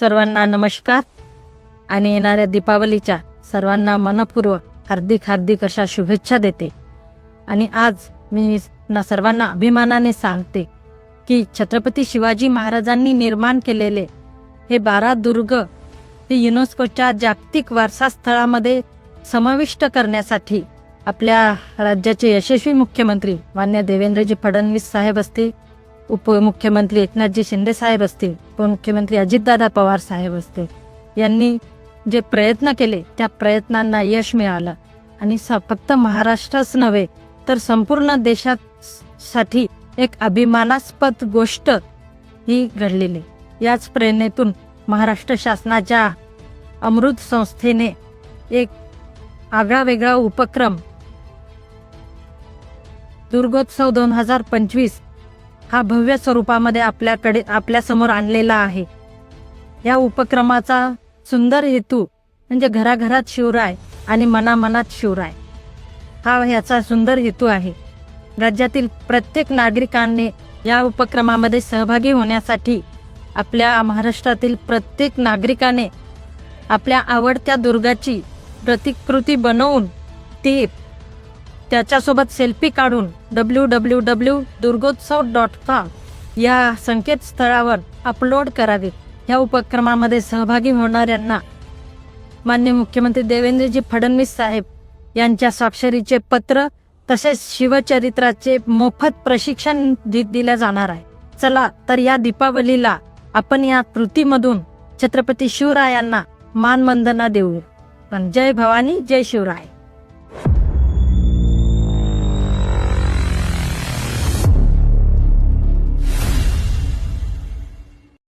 सर्वांना नमस्कार. आणि येणाऱ्या दीपावलीच्या सर्वांना मनपूर्वक हार्दिक हार्दिक अशा शुभेच्छा देते. आणि आज मी ना सर्वांना अभिमानाने सांगते की छत्रपती शिवाजी महाराजांनी निर्माण केलेले हे बारा दुर्ग हे युनेस्कोच्या जागतिक वारसा स्थळामध्ये समाविष्ट करण्यासाठी आपल्या राज्याचे यशस्वी मुख्यमंत्री मान्य देवेंद्रजी फडणवीस साहेब असतील उपमुख्यमंत्री एकनाथजी शिंदे साहेब असतील उपमुख्यमंत्री अजितदादा पवार साहेब असतील यांनी जे प्रयत्न केले त्या प्रयत्नांना यश मिळालं. आणि स फक्त महाराष्ट्रच नव्हे तर संपूर्ण देशात साठी एक अभिमानास्पद गोष्ट ही घडलेली. याच प्रेरणेतून महाराष्ट्र शासनाच्या अमृत संस्थेने एक आगळा वेगळा उपक्रम दुर्गोत्सव दोन हजार पंचवीस हा भव्य स्वरूपामध्ये आपल्याकडे आपल्यासमोर आणलेला आहे. या उपक्रमाचा सुंदर हेतू म्हणजे घराघरात शिवराय आणि मनामनात शिवराय. हा याचा सुंदर हेतू आहे. राज्यातील प्रत्येक नागरिकांनी या उपक्रमामध्ये सहभागी होण्यासाठी आपल्या महाराष्ट्रातील प्रत्येक नागरिकाने आपल्या आवडत्या दुर्गाची प्रतिकृती बनवून ती त्याच्यासोबत सेल्फी काढून W W W Durgotsav dot com या संकेतस्थळावर अपलोड करावेत या उपक्रमामध्ये सहभागी होणाऱ्यांना मान्य मुख्यमंत्री देवेंद्रजी फडणवीस साहेब यांच्या स्वाक्षरीचे पत्र तसेच शिवचरित्राचे मोफत प्रशिक्षण दि दिल्या जाणार आहे. चला तर या दीपावलीला आपण या कृतीमधून छत्रपती शिवरायांना मानवंदना देऊ पण जय भवानी जय शिवराय.